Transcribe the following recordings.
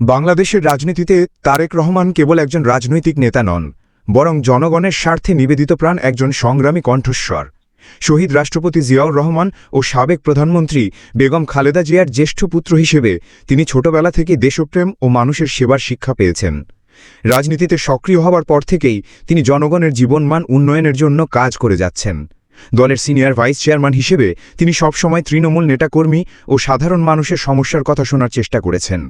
বাংলাদেশের রাজনীতিতে তারেক রহমান কেবল একজন রাজনৈতিক নেতা নন, বরং জনগণের স্বার্থে নিবেদিত প্রাণ একজন সংগ্রামী কণ্ঠস্বর। শহীদ রাষ্ট্রপতি জিয়াউর রহমান ও সাবেক প্রধানমন্ত্রী বেগম খালেদা জিয়ার জ্যেষ্ঠ পুত্র হিসেবে তিনি ছোটবেলা থেকে দেশপ্রেম ও মানুষের সেবার শিক্ষা পেয়েছেন। রাজনীতিতে সক্রিয় হওয়ার পর থেকেই তিনি জনগণের জীবনমান উন্নয়নের জন্য কাজ করে যাচ্ছেন। দলের সিনিয়র ভাইস চেয়ারম্যান হিসেবে তিনি সবসময় তৃণমূল নেতাকর্মী ও সাধারণ মানুষের সমস্যার কথা শোনার চেষ্টা করেছেন।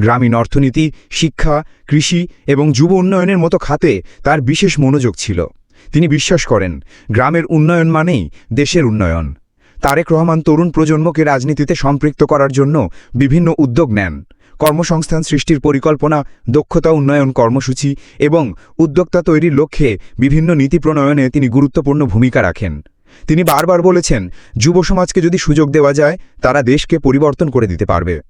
গ্রামীণ অর্থনীতি, শিক্ষা, কৃষি এবং যুব উন্নয়নের মতো খাতে তার বিশেষ মনোযোগ ছিল। তিনি বিশ্বাস করেন, গ্রামের উন্নয়ন মানেই দেশের উন্নয়ন। তারেক রহমান তরুণ প্রজন্মকে রাজনীতিতে সম্পৃক্ত করার জন্য বিভিন্ন উদ্যোগ নেন। কর্মসংস্থান সৃষ্টির পরিকল্পনা, দক্ষতা উন্নয়ন কর্মসূচি এবং উদ্যোক্তা তৈরির লক্ষ্যে বিভিন্ন নীতি প্রণয়নে তিনি গুরুত্বপূর্ণ ভূমিকা রাখেন। তিনি বারবার বলেছেন, যুব সমাজকে যদি সুযোগ দেওয়া যায়, তারা দেশকে পরিবর্তন করে দিতে পারবে।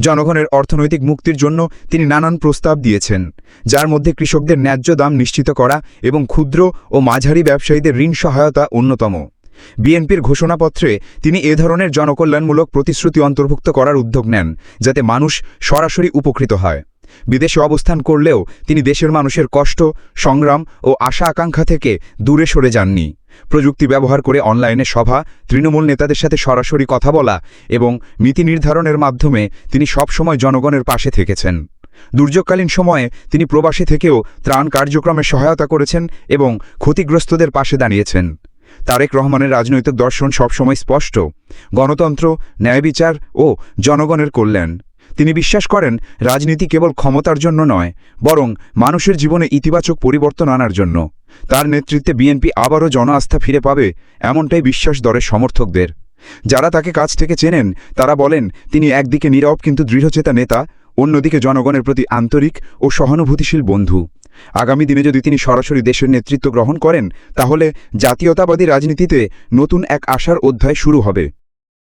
জনগণের অর্থনৈতিক মুক্তির জন্য তিনি নানান প্রস্তাব দিয়েছেন, যার মধ্যে কৃষকদের ন্যায্য দাম নিশ্চিত করা এবং ক্ষুদ্র ও মাঝারি ব্যবসায়ীদের ঋণ সহায়তা অন্যতম। বিএনপির ঘোষণাপত্রে তিনি এ ধরনের জনকল্যাণমূলক প্রতিশ্রুতি অন্তর্ভুক্ত করার উদ্যোগ নেন, যাতে মানুষ সরাসরি উপকৃত হয়। বিদেশে অবস্থান করলেও তিনি দেশের মানুষের কষ্ট, সংগ্রাম ও আশা আকাঙ্ক্ষা থেকে দূরে সরে যাননি। প্রযুক্তি ব্যবহার করে অনলাইনে সভা, তৃণমূল নেতাদের সাথে সরাসরি কথা বলা এবং নীতি নির্ধারণের মাধ্যমে তিনি সবসময় জনগণের পাশে থেকেছেন। দুর্যোগকালীন সময়ে তিনি প্রবাসী থেকেও ত্রাণ কার্যক্রমে সহায়তা করেছেন এবং ক্ষতিগ্রস্তদের পাশে দাঁড়িয়েছেন। তারেক রহমানের রাজনৈতিক দর্শন সবসময় স্পষ্ট। গণতন্ত্র, ন্যায় বিচার ও জনগণের কল্যাণ। তিনি বিশ্বাস করেন, রাজনীতি কেবল ক্ষমতার জন্য নয়, বরং মানুষের জীবনে ইতিবাচক পরিবর্তন আনার জন্য। তার নেতৃত্বে বিএনপি আবারও জন আস্থা ফিরে পাবে, এমনটাই বিশ্বাস দরের সমর্থকদের। যারা তাকে কাছ থেকে চেনেন, তারা বলেন, তিনি একদিকে নীরব কিন্তু দৃঢ়চেতা নেতা, অন্যদিকে জনগণের প্রতি আন্তরিক ও সহানুভূতিশীল বন্ধু। আগামী দিনে যদি তিনি সরাসরি দেশের নেতৃত্ব গ্রহণ করেন, তাহলে জাতীয়তাবাদী রাজনীতিতে নতুন এক আশার অধ্যায় শুরু হবে।